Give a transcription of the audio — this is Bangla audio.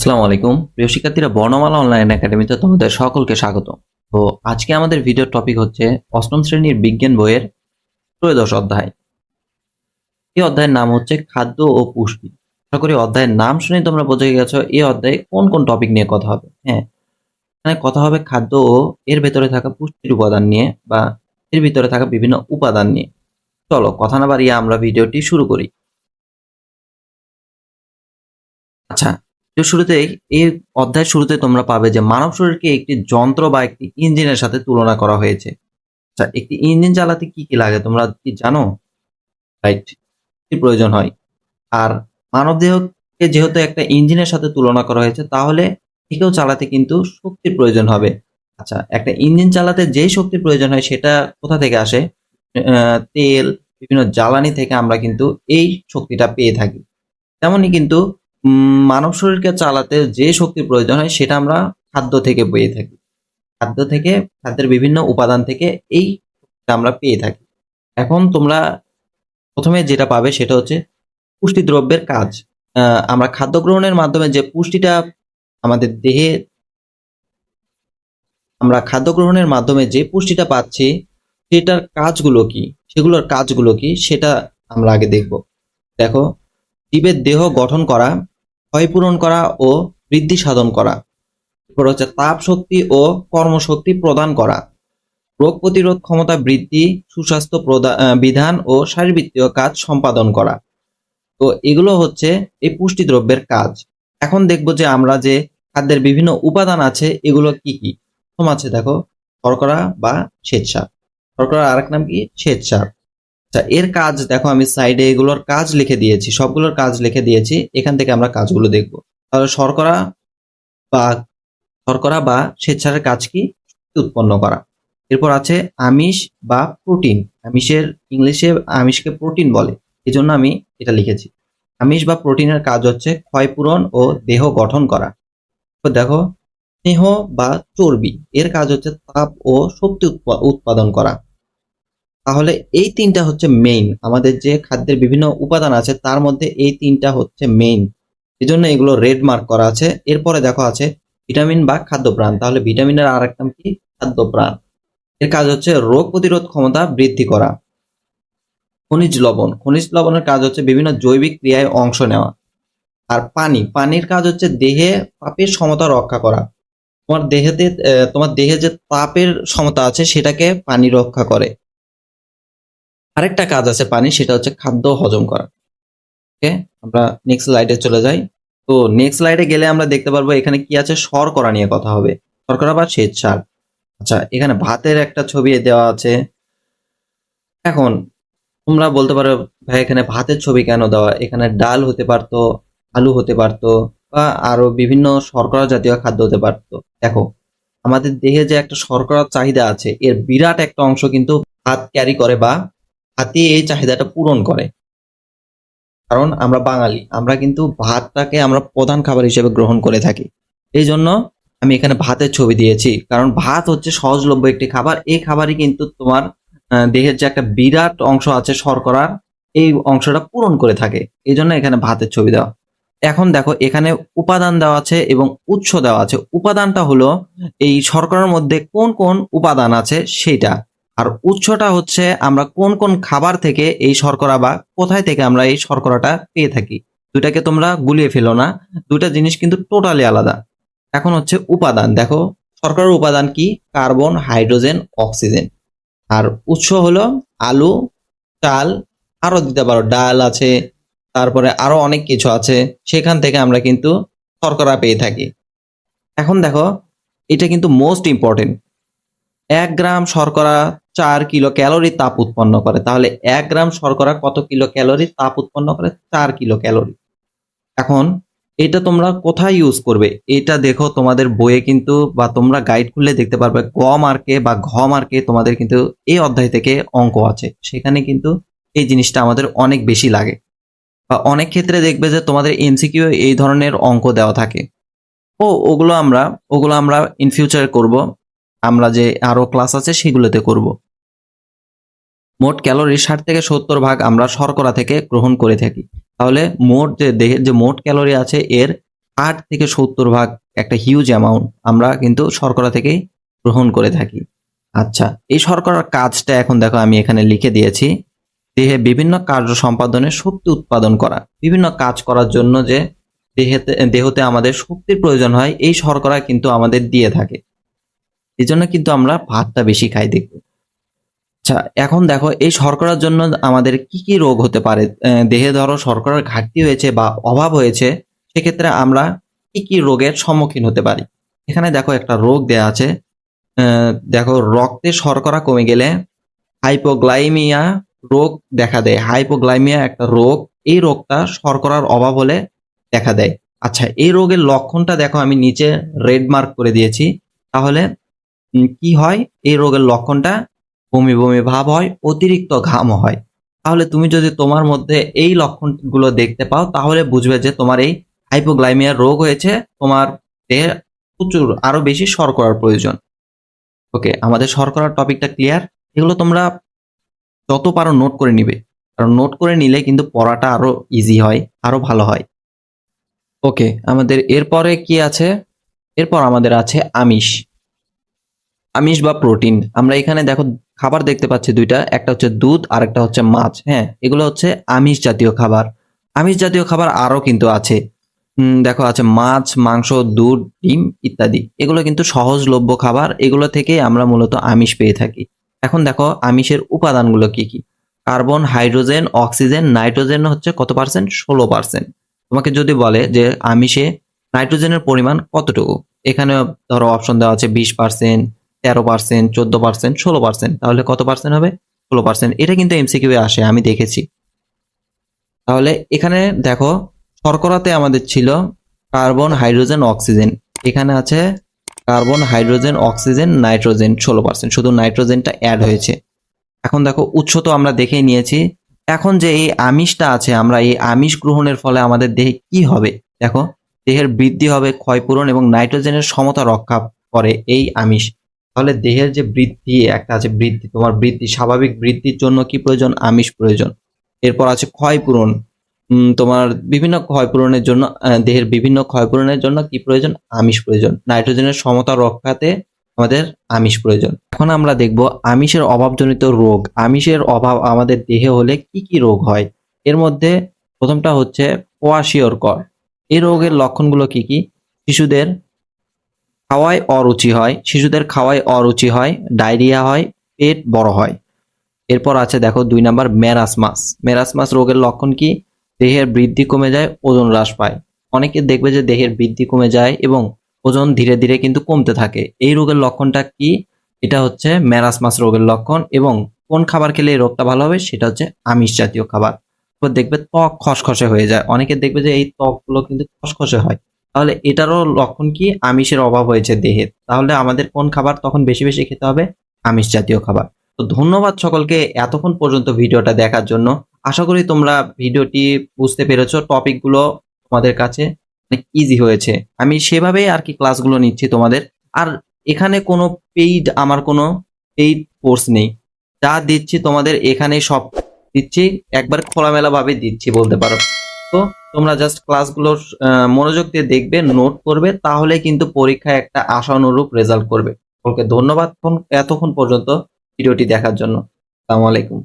আসসালামু আলাইকুম। প্রিয় শিক্ষার্থীরা, বর্ণমালা অনলাইন একাডেমিতে তোমাদের সকলকে স্বাগত। তো আজকে আমাদের ভিডিওর টপিক হচ্ছে অষ্টম শ্রেণির বিজ্ঞান বইয়ের ত্রয়োদশ অধ্যায়। এই অধ্যায়ের নাম হচ্ছে খাদ্য ও পুষ্টি। আশা করি অধ্যায়ের নাম শুনে তোমরা বুঝে গেছো এই অধ্যায়ে কোন কোন টপিক নিয়ে কথা হবে। হ্যাঁ এখানে কথা হবে খাদ্য ও এর ভেতরে থাকা পুষ্টির উপাদান নিয়ে বা এর ভিতরে থাকা বিভিন্ন উপাদান নিয়ে। চলো, কথা না বাড়িয়ে আমরা ভিডিওটি শুরু করি। আচ্ছা তো শুরুতেই এই অধ্যায়ের শুরুতে তোমরা পাবে যে মানব শরীরকে একটি যন্ত্র বা একটি ইঞ্জিনের সাথে তুলনা করা হয়েছে। আচ্ছা একটি ইঞ্জিন চালাতে কি কি লাগে তোমরা কি জানো? রাইট কি প্রয়োজন হয়? আর মানব দেহকে যেহেতু একটা ইঞ্জিনের সাথে তুলনা করা হয়েছে, তাহলে একেও চালাতে কিন্তু শক্তির প্রয়োজন হবে। আচ্ছা একটা ইঞ্জিন চালাতে যেই শক্তির প্রয়োজন হয়, সেটা কোথা থেকে আসে? তেল, বিভিন্ন জ্বালানি থেকে আমরা কিন্তু এই শক্তিটা পেয়ে থাকি। তেমনই কিন্তু মানব শরীরকে চালাতে যে শক্তির প্রয়োজন হয়, সেটা আমরা খাদ্য থেকে পেয়ে থাকি। খাদ্য থেকে, খাদ্যের বিভিন্ন উপাদান থেকে এই আমরা পেয়ে থাকি। এখন তোমরা প্রথমে যেটা পাবে সেটা হচ্ছে পুষ্টি দ্রব্যের কাজ আমরা খাদ্য গ্রহণের মাধ্যমে যে পুষ্টিটা আমাদের দেহে, আমরা খাদ্য গ্রহণের মাধ্যমে যে পুষ্টিটা পাচ্ছি, সেটার কাজগুলো কি? সেগুলোর কাজগুলো কি? সেটা আমরা আগে দেখব। দেখো, জীবের দেহ গঠন করা ক্ষয়পূরণ করা ও বৃদ্ধি সাধন করা। এরপর হচ্ছে তাপ শক্তি ও কর্মশক্তি প্রদান করা। রোগ প্রতিরোধ ক্ষমতা বৃদ্ধি, সুস্বাস্থ্য বিধান ও শারীরবৃত্তীয় কাজ সম্পাদন করা। তো এগুলো হচ্ছে এই পুষ্টি দ্রব্যের কাজ। এখন দেখব যে আমরা যে খাদ্যের বিভিন্ন উপাদান আছে, এগুলো কি কি? প্রথম আছে দেখো, শর্করা বা শ্বেতসার। শর্করার আরেক নাম কি? শ্বেতসার। আচ্ছা এর কাজ দেখো, আমি সাইডে এগুলোর কাজ লিখে দিয়েছি, সবগুলোর কাজ লিখে দিয়েছি, এখান থেকে আমরা কাজগুলো দেখব। তাহলে শর্করা বা শর্করা বা শ্বেতসারের কাজ কি? উৎপন্ন করা। এরপর আছে আমিষ বা প্রোটিন। আমিষের ইংলিশে আমিষকে প্রোটিন বলে এই জন্য আমি এটা লিখেছি। আমিষ বা প্রোটিনের কাজ হচ্ছে ক্ষয়পূরণ ও দেহ গঠন করা। তো দেখো, স্নেহ বা চর্বি, এর কাজ হচ্ছে তাপ ও শক্তি উৎপা- উৎপাদন করা। তাহলে এই তিনটা হচ্ছে মেইন আমাদের যে খাদ্যের বিভিন্ন উপাদান আছে, তার মধ্যে এই তিনটা হচ্ছে মেইন এই জন্য এগুলো রেড মার্ক করা আছে। এরপরে দেখো আছে ভিটামিন বা খাদ্যপ্রাণ। তাহলে ভিটামিনের আর এক নাম কি? খাদ্যপ্রাণ। এর কাজ হচ্ছে রোগ প্রতিরোধ ক্ষমতা বৃদ্ধি করা। খনিজ লবণ। খনিজ লবণের কাজ হচ্ছে বিভিন্ন জৈবিক ক্রিয়ায় অংশ নেওয়া। আর পানি। পানির কাজ হচ্ছে দেহে তাপের সমতা রক্ষা করা। তোমার দেহেতে তোমার দেহে যে তাপের সমতা আছে, সেটাকে পানি রক্ষা করে। আরেকটা কাজ আছে পানি, সেটা হচ্ছে খাদ্য হজম করা। ওকে, আমরা নেক্সট স্লাইডে চলে যাই। তো নেক্সট স্লাইডে গেলে আমরা দেখতে পারব এখানে কি আছে? শর্করা নিয়ে কথা হবে। শর্করা বা শ্বেত সার আচ্ছা এখানে ভাতের একটা ছবি দেওয়া আছে। এখন তোমরা বলতে পারো, ভাই, এখানে ভাতের ছবি কেন দেওয়া? এখানে ডাল হতে পারতো, আলু হতে পারতো, বা আরও বিভিন্ন শর্করা জাতীয় খাদ্য হতে পারতো। দেখো, আমাদের দেহে যে একটা শর্করার চাহিদা আছে, এর বিরাট একটা অংশ কিন্তু ভাত ক্যারি করে বা ভাতই এই চাহিদাটা পূরণ করে। কারণ আমরা বাঙালি, আমরা কিন্তু ভাতটাকে আমরা প্রধান খাবার হিসেবে গ্রহণ করে থাকি। এই জন্য আমি এখানে ভাতের ছবি দিয়েছি। কারণ ভাত হচ্ছে সহজলভ্য একটি খাবার। এই খাবারই কিন্তু তোমার দেহের যে একটা বিরাট অংশ আছে শর্করার, এই অংশটা পূরণ করে থাকে। এই জন্য এখানে ভাতের ছবি দেওয়া। এখন দেখো, এখানে উপাদান দেওয়া আছে এবং উৎস দেওয়া আছে। উপাদানটা হলো এই শর্করার মধ্যে কোন কোন উপাদান আছে সেইটা আর উৎসটা হচ্ছে আমরা কোন কোন খাবার থেকে এই শর্করা বা কোথায় থেকে আমরা এই শর্করাটা পেয়ে থাকি? দুইটাকে তোমরা গুলিয়ে ফেলো না। দুইটা জিনিস কিন্তু টোটালি আলাদা। এখন হচ্ছে উপাদান। দেখো, শর্করার উপাদান কি? Carbon, hydrogen, oxygen. আর উৎস হলো আলু, চাল আরও দিতে পারো, ডাল আছে, তারপরে আরও অনেক কিছু আছে। সেখান থেকে আমরা কিন্তু শর্করা পেয়ে থাকি। এখন দেখো, এটা কিন্তু মোস্ট ইম্পর্টেন্ট এক গ্রাম শর্করা চার কিলো ক্যালোরি তাপ উৎপন্ন করে। তাহলে এক গ্রাম শর্করা কত কিলো ক্যালোরি তাপ উৎপন্ন করে? চার কিলো ক্যালোরি। এখন এটা তোমরা কোথায় ইউজ করবে? এটা দেখো তোমাদের বইয়ে কিন্তু বা তোমরা গাইড খুললে দেখতে পারবে, গ মার্কে বা ঘ মার্কে তোমাদের কিন্তু এই অধ্যায় থেকে অঙ্ক আছে। সেখানে কিন্তু এই জিনিসটা আমাদের অনেক বেশি লাগে। বা অনেক ক্ষেত্রে দেখবে যে তোমাদের এমসিকিউ এই ধরনের অঙ্ক দেওয়া থাকে। ও, ওগুলো আমরা ওগুলো আমরা ইন ফিউচার করব। আমরা যে আরও ক্লাস আছে সেগুলোতে করব। মোট ক্যালোরি ষাট থেকে সত্তর ভাগ আমরা শর্করা থেকে গ্রহণ করে থাকি। তাহলে মোট যে দেহের যে মোট ক্যালোরি আছে এর ষাট থেকে সত্তর ভাগ একটা হিউজ অ্যামাউন্ট আমরা কিন্তু শর্করা থেকেই গ্রহণ করে থাকি। আচ্ছা এই শর্করার কাজটা এখন দেখো আমি এখানে লিখে দিয়েছি। দেহে বিভিন্ন কার্য সম্পাদনে শক্তি উৎপাদন করা, বিভিন্ন কাজ করার জন্য যে দেহেতে, দেহতে আমাদের শক্তির প্রয়োজন হয়, এই শর্করা কিন্তু আমাদের দিয়ে থাকে। এই জন্য কিন্তু আমরা ভাতটা বেশি খাই দেখব। আচ্ছা এখন দেখো, এই শর্করার জন্য আমাদের কি কি রোগ হতে পারে? দেহে ধরো শর্করার ঘাটতি হয়েছে বা অভাব হয়েছে, সেক্ষেত্রে আমরা কি কি রোগের সম্মুখীন হতে পারি? এখানে দেখো একটা রোগ দেয়া আছে। দেখো, রক্তে শর্করা কমে গেলে হাইপোগ্লাইমিয়া রোগ দেখা দেয়। হাইপোগ্লাইমিয়া একটা রোগ, এই রোগটা শর্করার অভাব হলে দেখা দেয়। আচ্ছা এই রোগের লক্ষণটা দেখো, আমি নিচে রেড মার্ক করে দিয়েছি। তাহলে কি হয়? এই রোগের লক্ষণটা বমি বমি ভাব হয়, অতিরিক্ত ঘাম হয়। তাহলে তুমি যদি তোমার মধ্যে এই লক্ষণগুলো দেখতে পাও, তাহলে বুঝবে যে তোমার এই হাইপোগ্লাইমিয়ার রোগ হয়েছে, তোমার দেহে প্রচুর, আরও বেশি শর্করার প্রয়োজন। ওকে, আমাদের শর্করার টপিকটা ক্লিয়ার এগুলো তোমরা যত পারো নোট করে নিবে। কারণ নোট করে নিলে কিন্তু পড়াটা আরও ইজি হয়, আরও ভালো হয়। ওকে, আমাদের এরপরে কি আছে? এরপর আমাদের আছে আমিষ। আমিষ বা প্রোটিন, আমরা এখানে দেখো খাবার দেখতে পাচ্ছি দুইটা, একটা হচ্ছে দুধ আর একটা হচ্ছে মাছ হ্যাঁ? এগুলো হচ্ছে আমিষ জাতীয় খাবার। আমিষ জাতীয় খাবার আরও কিন্তু আছে। দেখো আছে মাছ, মাংস, দুধ, ডিম ইত্যাদি। এগুলো কিন্তু সহজলভ্য খাবার, এগুলো থেকে আমরা মূলত আমিষ পেয়ে থাকি। এখন দেখো আমিষের উপাদানগুলো কি কি? কার্বন, হাইড্রোজেন, অক্সিজেন, নাইট্রোজেন হচ্ছে কত পার্সেন্ট? ষোলো পার্সেন্ট। তোমাকে যদি বলে যে আমিষে নাইট্রোজেনের পরিমাণ কতটুকু? এখানে ধরো অপশন দেওয়া আছে বিশ পার্সেন্ট তেরো পার্সেন্ট চোদ্দ পার্সেন্ট ষোলো পার্সেন্ট তাহলে কত পার্সেন্ট হবে? ষোলো পার্সেন্ট এটা কিন্তু এমসিকিউ আসে, আমি দেখেছি। তাহলে এখানে দেখো, শর্করাতে আমাদের ছিল কার্বন, হাইড্রোজেন, অক্সিজেন। এখানে আছে কার্বন, হাইড্রোজেন, অক্সিজেন, নাইট্রোজেন, ষোলো পার্সেন্ট শুধু নাইট্রোজেনটা অ্যাড হয়েছে। এখন দেখো, উৎস তো আমরা দেখেই নিয়েছি। এখন যে এই আমিষটা আছে, আমরা এই আমিষ গ্রহণের ফলে আমাদের দেহে কি হবে? দেখো, দেহের বৃদ্ধি হবে, ক্ষয়পূরণ এবং নাইট্রোজেনের সমতা রক্ষা করে এই আমিষ। তাহলে দেহের যে বৃদ্ধি, একটা আছে বৃদ্ধি, তোমার বৃদ্ধি, স্বাভাবিক বৃদ্ধির জন্য কি প্রয়োজন? আমিষ প্রয়োজন। এরপর আছে ক্ষয়পূরণ তোমার বিভিন্ন ক্ষয়পূরণের জন্য দেহের বিভিন্ন ক্ষয়পূরণের জন্য কি প্রয়োজন? আমিষ প্রয়োজন। নাইট্রোজেনের সমতা রক্ষাতে আমাদের আমিষ প্রয়োজন। এখন আমরা দেখব আমিষের অভাবজনিত রোগ। আমিষের অভাব আমাদের দেহে হলে কি কি রোগ হয়? এর মধ্যে প্রথমটা হচ্ছে কোয়াশিওরকর এই রোগের লক্ষণগুলো কি কি? শিশুদের খাওয়ায় অরুচি হয়, শিশুদের খাওয়ায় অরুচি হয়, ডায়রিয়া হয়, পেট বড় হয়। এরপর আছে দেখো দুই নাম্বার মেরাসমাস। মেরাসমাস রোগের লক্ষণ কি? দেহের বৃদ্ধি কমে যায়, ওজন হ্রাস পায়। অনেকে দেখবে যে দেহের বৃদ্ধি কমে যায় এবং ওজন ধীরে ধীরে কিন্তু কমতে থাকে। এই রোগের লক্ষণটা কি? এটা হচ্ছে মেরাসমাস রোগের লক্ষণ এবং কোন খাবার খেলে এই রোগটা ভালো হবে? সেটা হচ্ছে আমিষ জাতীয় খাবার। দেখবে ত্বক খসখসে হয়ে যায়। অনেকে দেখবে যে এই ত্বকগুলো কিন্তু খসখসে হয়। তাহলে এটারও লক্ষণ কি? আমিষের অভাব হয়েছে দেহের তাহলে আমাদের কোন খাবার তখন বেশি বেশি খেতে হবে? আমিষ জাতীয় খাবার। তো ধন্যবাদ সকলকে এতক্ষণ পর্যন্ত ভিডিওটা দেখার জন্য। আশা করি তোমরা ভিডিওটি বুঝতে পেরেছ, টপিকগুলো তোমাদের কাছে অনেক ইজি হয়েছে। আমি সেভাবেই আর কি ক্লাসগুলো নিচ্ছি তোমাদের। আর এখানে কোনো পেইড আমার কোনো পেইড কোর্স নেই। যা দিচ্ছি তোমাদের এখানে সব দিচ্ছি। একবার খোলামেলা ভাবে দিচ্ছি, বলতে পারো। তো তোমরা জাস্ট ক্লাসগুলোর মনোযোগ দিয়ে দেখবে নোট করবে, তাহলে কিন্তু পরীক্ষায় একটা আশানুরূপ রেজাল্ট করবে। ওকে ধন্যবাদ এতক্ষণ পর্যন্ত ভিডিওটি দেখার জন্য। আসসালামু আলাইকুম।